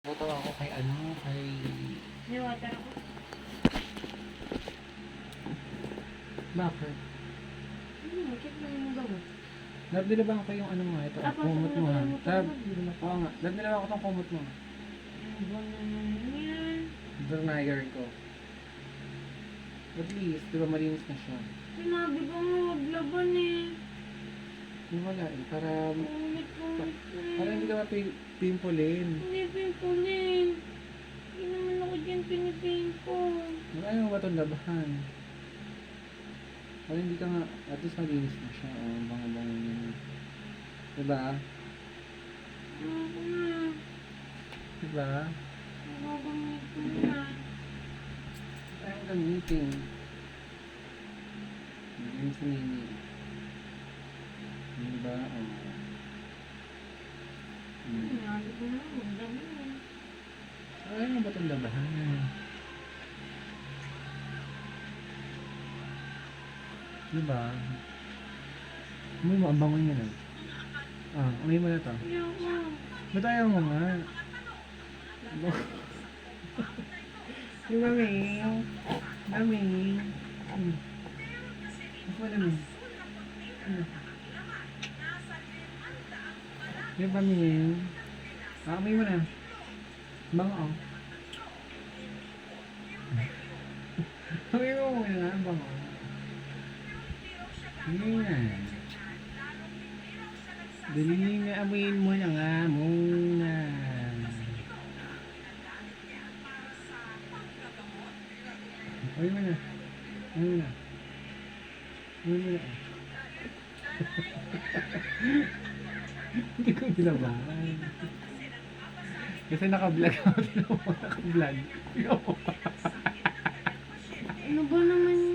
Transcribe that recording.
Boto ako kay ano, kay... May water ako. Bakit? Hmm, check mo yung gamot. Lab, nila ako yung ano nga, ito, Ah, kumot mo ha. na ba Lab, oo nga, lab, nila ako itong kumot mo. Buwan naman yan. Verniger ko. At least, di ba malinis na siya? Sinabi ko nga huwag laban eh. Yung wala eh, para, para hindi ka mapimpulin. Hindi pimpulin. Hindi naman ako dyan pinipimpol. Ayaw ba itong labahan? Para hindi ka nga, at least malinis na siya. O, oh, bango-bango niya. Diba? Na. Diba? Magagamit ko na. Ayaw gamitin. Ayun si Nini. Diba? O. Hmm. Laban. Ayaw ba itong labahan? Diba? Amoy mo, ang bango niya na. Ah, amoy mo na to. Ayoko. Ba't ayaw mo nga? Ba, Ming? Ming? Hmm. Na, Ming. Ano? Ming? Ah, amoy mo na. Bango, oh. Amoy mo muna bango. Amoy na. Dali nga, amoyin mo na nga muna. Amoy mo na. Amoy mo na. Amoy mo na. Binabahan. Kasi naka-vlog ako. Naka-vlog. Ano ba naman